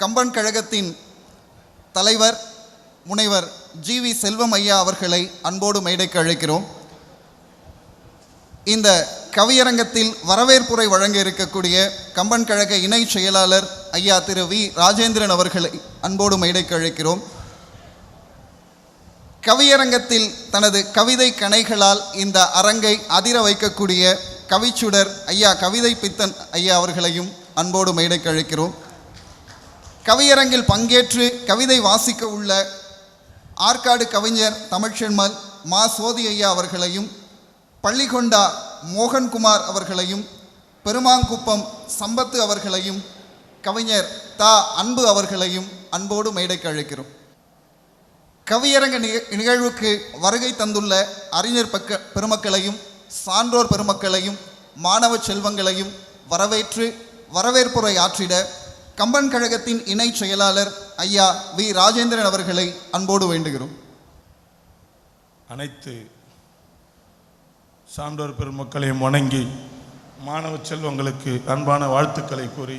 கம்பன் கழகத்தின் தலைவர் முனைவர் ஜி வி செல்வம் ஐயா அவர்களை அன்போடு மேடைக்கு அழைக்கிறோம். இந்த கவியரங்கத்தில் வரவேற்புரை வழங்க இருக்கக்கூடிய கம்பன் கழக இணை செயலாளர் ஐயா திரு வி. ராஜேந்திரன் அவர்களை அன்போடு மேடைக்கு அழைக்கிறோம். கவியரங்கத்தில் தனது கவிதை கணைகளால் இந்த அரங்கை அதிர வைக்கக்கூடிய கவிச்சுடர் ஐயா கவிதை பித்தன் ஐயா அவர்களையும் அன்போடு மேடைக்கு அழைக்கிறோம். கவியரங்கில் பங்கேற்று கவிதை வாசிக்க உள்ள ஆற்காடு கவிஞர் தமிழ்ச்செம்மல் மா. சோதி ஐயா அவர்களையும் பள்ளிகொண்டா மோகன்குமார் அவர்களையும் பெருமாங்குப்பம் சம்பத்து அவர்களையும் கவிஞர் தா. அன்பு அவர்களையும் அன்போடு மேடைக்கு அழைக்கிறோம். கவியரங்க நிக நிகழ்வுக்கு வருகை தந்துள்ள அறிஞர் பக்க பெருமக்களையும் சான்றோர் பெருமக்களையும் மாணவ செல்வங்களையும் வரவேற்று வரவேற்புரை ஆற்றிட கம்பன் கழகத்தின் இணை செயலாளர் ஐயா வி. ராஜேந்திரன் அவர்களை அன்போடு வேண்டுகிறோம். அனைத்து சான்றோர் பெருமக்களையும் வணங்கி மாணவ செல்வங்களுக்கு அன்பான வாழ்த்துக்களை கூறி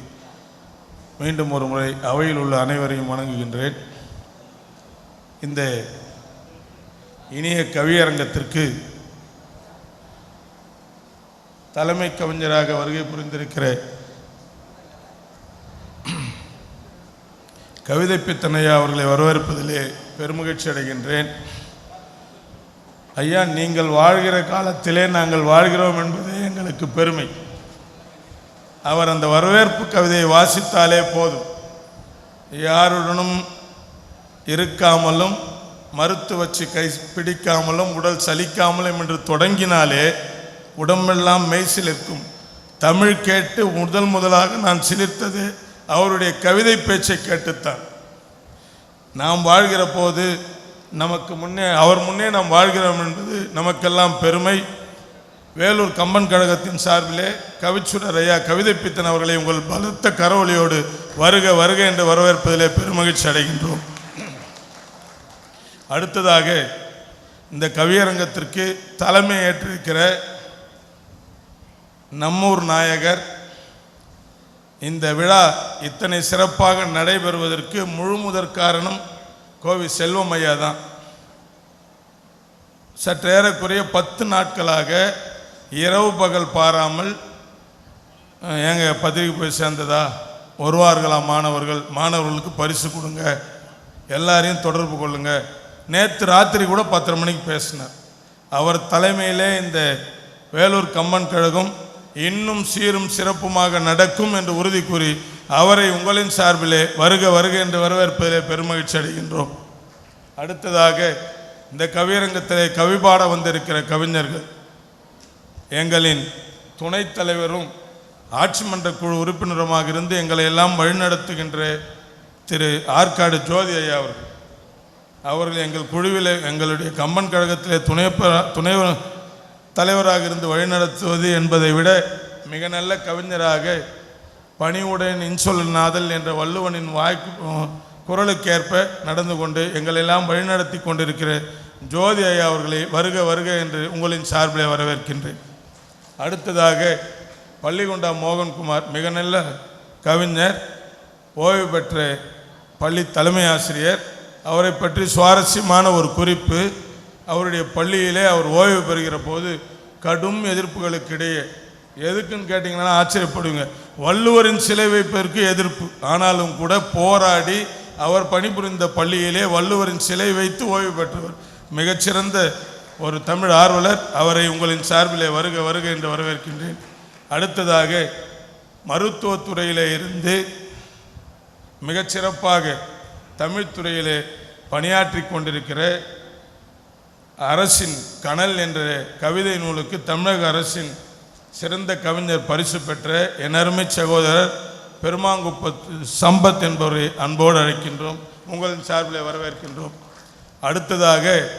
மீண்டும் ஒரு முறை அவையில் உள்ள அனைவரையும் வணங்குகின்றேன். இந்த இனிய கவியரங்கத்திற்கு தலைமை கவிஞராக வருகை புரிந்திருக்கிற கவிதை பித்தனையா அவர்களை வரவேற்பதிலே பெருமகிழ்ச்சி அடைகின்றேன். ஐயா நீங்கள் வாழ்கிற காலத்திலே நாங்கள் வாழ்கிறோம் என்பதே எங்களுக்கு பெருமை. அவர் அந்த வரவேற்பு கவிதையை வாசித்தாலே போதும். யாருடனும் இருக்காமலும் மறுத்து வச்சு கை பிடிக்காமலும் உடல் சலிக்காமலும் என்று தொடங்கினாலே உடம்பெல்லாம் மெய் சிலிர்க்கும். தமிழ் கேட்டு முதல் முதலாக நான் சிலிர்த்தது அவருடைய கவிதை பேச்சை கேட்டுத்தான். நாம் வாழ்கிற போது நமக்கு முன்னே அவர் முன்னே நாம் வாழ்கிறோம் என்பது நமக்கெல்லாம் பெருமை. வேலூர் கம்பன் கழகத்தின் சார்பிலே கவிச்சுடர் ஐயா கவிதை பித்தன் அவர்களை உங்கள் பலத்த கரவொலியோடு வருக வருக என்று வரவேற்பதிலே பெருமகிழ்ச்சி அடைகின்றோம். அடுத்ததாக இந்த கவியரங்கத்திற்கு தலைமை ஏற்றிருக்கிற நம்மூர் நாயகர் இந்த விழா இத்தனை சிறப்பாக நடைபெறுவதற்கு முழுமுதற் காரணம் கோவி செல்வம் ஐயா தான். சற்றேறக்குறைய பத்து நாட்களாக இரவு பகல் பாராமல் அஹ், ஏங்க போய் சேர்ந்ததா? வருவார்களா மாணவர்கள்? மாணவர்களுக்கு பரிசு கொடுங்க. எல்லாரையும் தொடர்பு கொள்ளுங்க. நேற்று ராத்திரி கூட பத்தரை மணிக்கு பேசினார். அவர் தலைமையிலே இந்த வேலூர் கம்பன் கழகம் இன்னும் சீரும் சிறப்புமாக நடக்கும் என்று உறுதி கூறி அவரை உங்களின் சார்பிலே வருக வருக என்று வரவேற்பதிலே பெருமகிழ்ச்சி அடைகின்றோம். அடுத்ததாக இந்த கவியரங்கத்திலே கவிபாட வந்திருக்கிற கவிஞர்கள் எங்களின் துணைத் தலைவரும் ஆட்சி மன்ற குழு உறுப்பினருமாக இருந்து எங்களை எல்லாம் வழிநடத்துகின்ற திரு ஆற்காடு ஜோதி ஐயா அவர்கள். அவர்கள் எங்கள் குழுவில் எங்களுடைய கம்பன் கழகத்திலே துணை ப- துணை தலைவராக இருந்து வழிநடத்துவது என்பதை விட மிக நல்ல கவிஞராக பணிவுடன் இன்சொல் நாதல் என்ற வள்ளுவனின் வாய்க்கு குரலுக்கேற்ப நடந்து கொண்டு எங்களெல்லாம் வழிநடத்தி கொண்டிருக்கிற ஜோதி ஐயா அவர்களை வருக வருக என்று உங்களின் சார்பிலே வரவேற்கின்றேன். அடுத்ததாக பள்ளிகொண்டா மோகன்குமார் மிக நல்ல கவிஞர் ஓய்வு பெற்ற பள்ளி தலைமை ஆசிரியர். அவரை பற்றி சுவாரஸ்யமான ஒரு குறிப்பு அவருடைய பள்ளியிலே அவர் ஓய்வு பெறுகிற போது கடும் எதிர்ப்புகளுக்கு இடையே எதுக்குன்னு கேட்டிங்கன்னா ஆச்சரியப்படுங்க. வள்ளுவரின் சிலை வைப்பதற்கு எதிர்ப்பு. ஆனாலும் கூட போராடி அவர் பணிபுரிந்த பள்ளியிலே வள்ளுவரின் சிலை வைத்து ஓய்வு பெற்றவர். மிகச்சிறந்த ஒரு தமிழ் ஆர்வலர். அவரை உங்களின் சார்பிலே வருக வருக என்று வரவேற்கின்றேன். அடுத்ததாக மருத்துவத்துறையிலே இருந்து மிகச்சிறப்பாக தமிழ்துறையிலே பணியாற்றி கொண்டிருக்கிற அரசின் கனல் என்ற கவிதை நூலுக்கு தமிழக அரசின் சிறந்த கவிஞர் பரிசு பெற்ற என் அருமை சகோதரர் பெருமாங்குப்பத்து சம்பத் என்பவரை அன்போடு அழைக்கின்றோம். உங்களின் சார்பிலே வரவேற்கின்றோம். அடுத்ததாக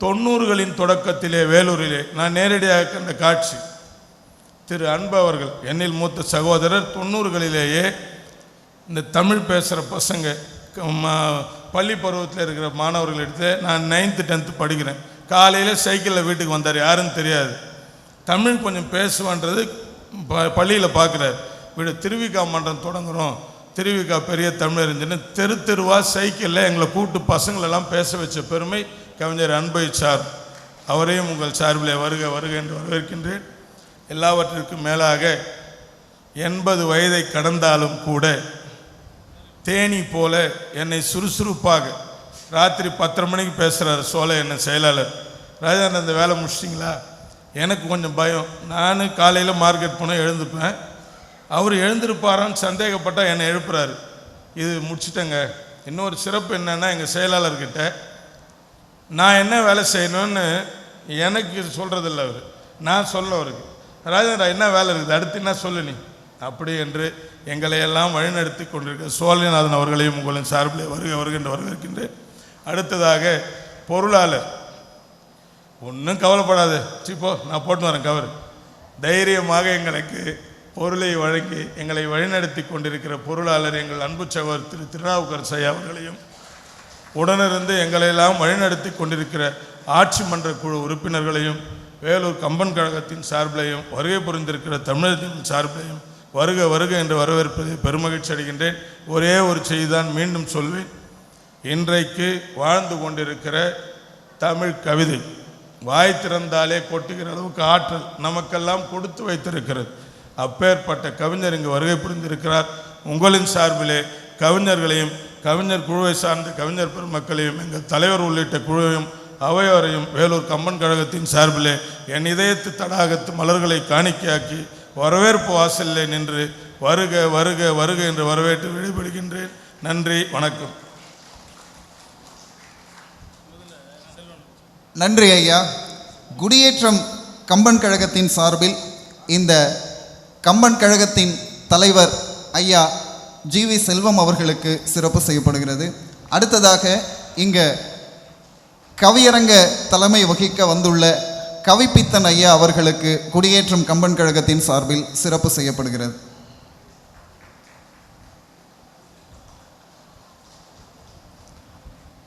தொண்ணூறுகளின் தொடக்கத்திலே வேலூரிலே நான் நேரடியாக கண்ட காட்சி. திரு அன்பு அவர்கள் என்னில் மூத்த சகோதரர் தொண்ணூறுகளிலேயே இந்த தமிழ் பேசுகிற பசங்க பள்ளி பருவத்தில் இருக்கிற மாணவர்கள் எடுத்து நான் நைன்த்து டென்த்து படிக்கிறேன். காலையில் சைக்கிளில் வீட்டுக்கு வந்தார். யாருன்னு தெரியாது. தமிழ் கொஞ்சம் பேசுவான்றது ப பள்ளியில் பார்க்குறாரு வீடு திருவிக்கா மன்றம் தொடங்குறோம். திருவிக்கா பெரிய தமிழறிஞர்னு தெரு தெருவா சைக்கிளில் எங்களை கூப்பிட்டு பசங்களெல்லாம் பேச வச்ச பெருமை கவிஞர் அன்பை சார். அவரையும் உங்கள் சார்பில் வருக வருக என்று வரவேற்கின்றேன். எல்லாவற்றிற்கும் மேலாக எண்பது வயதை கடந்தாலும் கூட தேனி போல என்னை சுறுசுறுப்பாக ராத்திரி பத்தரை மணிக்கு பேசுகிறார் சோழ என்ன செயலாளர். ராஜாண்ட இந்த வேலை முடிச்சிட்டிங்களா? எனக்கு கொஞ்சம் பயம். நான் காலையில் மார்க்கெட் போனால் எழுந்துப்பேன் அவர் எழுந்திருப்பாரான்னு சந்தேகப்பட்டால் என்னை எழுப்புறாரு. இது முடிச்சிட்டேங்க. இன்னொரு சிறப்பு என்னென்னா எங்கள் செயலாளர்கிட்ட நான் என்ன வேலை செய்யணும்னு எனக்கு சொல்கிறதில்ல அவர். நான் சொல்ல அவருக்கு. ராஜேந்திரா என்ன வேலை இருக்குது? அடுத்து என்ன சொல்லு நீ? அப்படி என்று எங்களை எல்லாம் வழிநடத்தி கொண்டிருக்க சோழநாதன் அவர்களையும் உங்களின் சார்பில் வருக வருகின்ற வருகின்றேன் அடுத்ததாக பொருளாளர். ஒன்றும் கவலைப்படாது. சிப்போ போ நான் போட்டு வரேன் கவர். தைரியமாக எங்களுக்கு பொருளை வழங்கி எங்களை வழிநடத்தி கொண்டிருக்கிற பொருளாளர் எங்கள் அன்பு சகோதரர் திரு திருநாவுக்கரசு ஐயா அவர்களையும் உடனிருந்து எங்களையெல்லாம் வழிநடத்தி கொண்டிருக்கிற ஆட்சி மன்ற குழு உறுப்பினர்களையும் வேலூர் கம்பன் கழகத்தின் சார்பிலையும் வருகை புரிந்திருக்கிற தமிழகத்தின் சார்பிலையும் வருக வருக என்று வரவேற்பதை பெருமகிழ்ச்சி அடைகின்றேன். ஒரே ஒரு செய்திதான் மீண்டும் சொல்வேன். இன்றைக்கு வாழ்ந்து கொண்டிருக்கிற தமிழ் கவிதை வாய் திறந்தாலே கொட்டுகிற அளவுக்கு ஆற்றல் நமக்கெல்லாம் கொடுத்து வைத்திருக்கிறது. அப்பேற்பட்ட கவிஞர் இங்கு வருகை புரிந்திருக்கிறார். உங்களின் சார்பிலே கவிஞர்களையும் கவிஞர் குழுவை சார்ந்த கவிஞர் பெருமக்களையும் எங்கள் தலைவர் உள்ளிட்ட குழுவையும் அவையோரையும் வேலூர் கம்பன் கழகத்தின் சார்பிலே என் இதயத்து தடாகத்து மலர்களை காணிக்கையாக்கி வரவேற்பு வாசலில் நின்று வருக வருக வருக என்று வரவேற்று விடைபெறுகின்றேன். நன்றி வணக்கம். நன்றி ஐயா. குடியேற்றம் கம்பன் கழகத்தின் சார்பில் இந்த கம்பன் கழகத்தின் தலைவர் ஐயா ஜி வி செல்வம் அவர்களுக்கு சிறப்பு செய்யப்படுகிறது. அடுத்ததாக இங்கே கவியரங்க தலைமை வகிக்க வந்துள்ள கவிப்பித்தன் ஐயா அவர்களுக்கு குடியேற்றம் கம்பன் கழகத்தின் சார்பில் சிறப்பு செய்யப்படுகிறது.